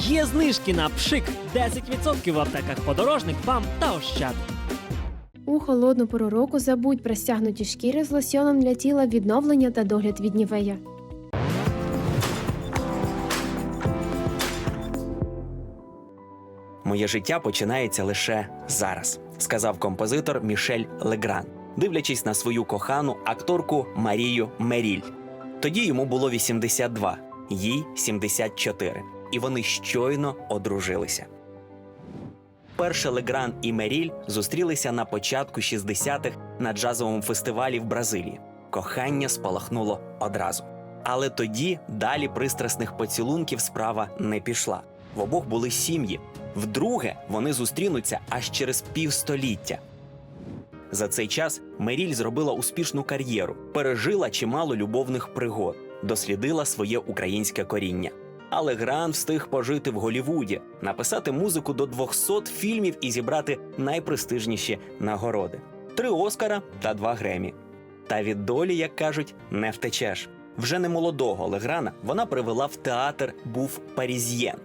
Є знижки на пшик 10% в аптеках подорожник, ПАМ та Ощад. У холодну пору року забудь про стягнуті шкіри з лосьоном для тіла відновлення та догляд від нівея. Моє життя починається лише зараз, сказав композитор Мішель Легран, дивлячись на свою кохану акторку Марію Меріль. Тоді йому було 82, їй 74, і вони щойно одружилися. Перше Легран і Меріль зустрілися на початку 60-х на джазовому фестивалі в Бразилії. Кохання спалахнуло одразу. Але тоді далі пристрасних поцілунків справа не пішла. В обох були сім'ї. Вдруге вони зустрінуться аж через півстоліття. За цей час Меріль зробила успішну кар'єру, пережила чимало любовних пригод, дослідила своє українське коріння. Але Гран встиг пожити в Голівуді, написати музику до 200 фільмів і зібрати найпрестижніші нагороди: три Оскара та два Гремі. Та від долі, як кажуть, не втечеш. Вже не молодого Леграна вона привела в театр був Парізьєн.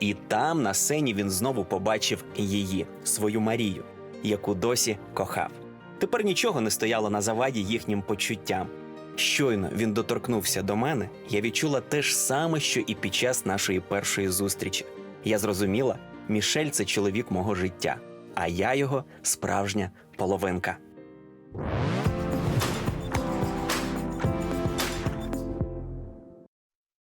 І там на сцені він знову побачив її, свою Марію, яку досі кохав. Тепер нічого не стояло на заваді їхнім почуттям. Щойно він доторкнувся до мене, я відчула те ж саме, що і під час нашої першої зустрічі. Я зрозуміла, Мішель це чоловік мого життя, а я його справжня половинка.